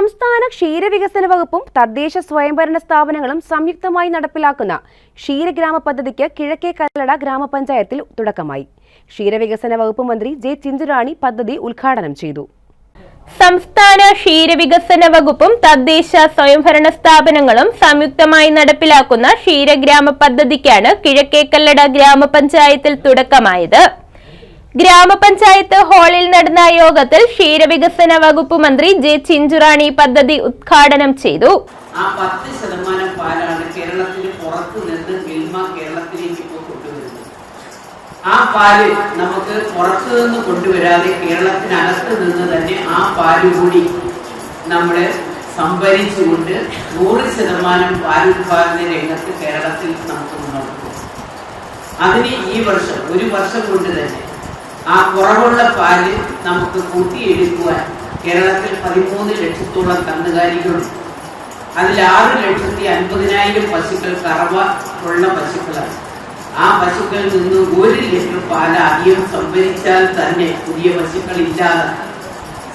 സംസ്ഥാന ക്ഷീരവികസന വകുപ്പും തദ്ദേശ സ്വയംഭരണ സ്ഥാപനങ്ങളും സംയുക്തമായി നടപ്പിലാക്കുന്ന ക്ഷീരഗ്രാമ പദ്ധതിക്ക് കിഴക്കേ കല്ലട ഗ്രാമപഞ്ചായത്തിൽ തുടക്കമായി. ക്ഷീരവികസന വകുപ്പ് മന്ത്രി ജെ ചിഞ്ചുറാണി പദ്ധതി ഉദ്ഘാടനം ചെയ്തു. സംസ്ഥാന ക്ഷീരവികസന വകുപ്പും തദ്ദേശ സ്വയംഭരണ സ്ഥാപനങ്ങളും സംയുക്തമായി നടപ്പിലാക്കുന്ന ക്ഷീരഗ്രാമ പദ്ധതിക്കാണ് കിഴക്കേക്കല്ലട ഗ്രാമപഞ്ചായത്തിൽ തുടക്കമായത്. ഗ്രാമപഞ്ചായത്ത് ഹാളിൽ നടന്ന യോഗത്തിൽ ക്ഷീരവികസന വകുപ്പ് മന്ത്രി ജെ ചിഞ്ചുറാണി പദ്ധതി ഉദ്ഘാടനം ചെയ്തു. ആ പത്ത് ശതമാനം പാലാണ് കേരളത്തിലേക്ക് ആ പാൽ നമുക്ക് പുറത്തു നിന്ന് കൊണ്ടുവരാതെ കേരളത്തിനകത്ത് നിന്ന് തന്നെ ആ പാൽ കൂടി നമ്മൾ സംഭരിച്ചുകൊണ്ട് നൂറ് ശതമാനം പാലുത്പാദന രംഗത്ത് കേരളത്തിൽ നമുക്ക് മുന്നോട്ട് അതിന് ഈ വർഷം ഒരു വർഷം കൊണ്ട് തന്നെ ആ കുറവുള്ള പാൽ നമുക്ക് കൂട്ടിയെടുക്കുവാൻ കേരളത്തിൽ പതിമൂന്ന് ലക്ഷത്തോളം കന്നുകാലികളുണ്ട്. അതിൽ ആറ് ലക്ഷത്തി അൻപതിനായിരം പശുക്കൾ കറവ ഉള്ള പശുക്കളാണ്. ആ പശുക്കളിൽ നിന്ന് ഒരു ലിറ്റർ പാൽ അധികം സംഭരിച്ചാൽ തന്നെ പുതിയ പശുക്കൾ ഇല്ലാതെ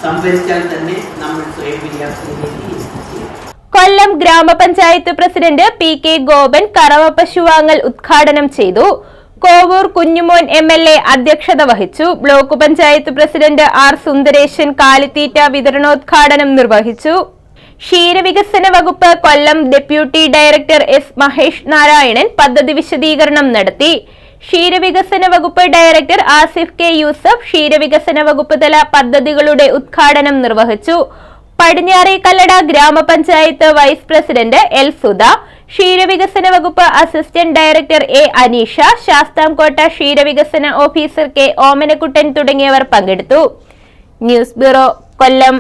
സംഭരിച്ചാൽ തന്നെ നമ്മൾ സ്വയം പര്യാപ്തതയിലേക്ക് എത്തിച്ചേരും. കൊല്ലം ഗ്രാമപഞ്ചായത്ത് പ്രസിഡന്റ് പി കെ ഗോപൻ കറവ പശുവാങ്ങൽ ഉദ്ഘാടനം ചെയ്തു. Kovoor Kunjumon M L A അധ്യക്ഷത വഹിച്ചു. Block panchayat president R Sundaresan കാലിത്തീറ്റ വിതരണോദ്ഘാടനം നിർവഹിച്ചു. ക്ഷീരവികസന വകുപ്പ് Kollam deputy director S Mahesh Narayanan പദ്ധതി വിശദീകരണം നടത്തി. ക്ഷീരവികസന വകുപ്പ് ഡയറക്ടർ ആസിഫ് കെ യൂസഫ് ക്ഷീരവികസന വകുപ്പ് തല പദ്ധതികളുടെ ഉദ്ഘാടനം നിർവഹിച്ചു. പടിഞ്ഞാറേ കല്ലട ഗ്രാമപഞ്ചായത്ത് വൈസ് പ്രസിഡന്റ് എൽ സുധ ക്ഷീരവികസന വകുപ്പ് assistant director A Aneesha Sasthamcotta ക്ഷീരവികസന ഓഫീസർ കെ ഓമനക്കുട്ടൻ തുടങ്ങിയവർ പങ്കെടുത്തു. News bureau Kollam.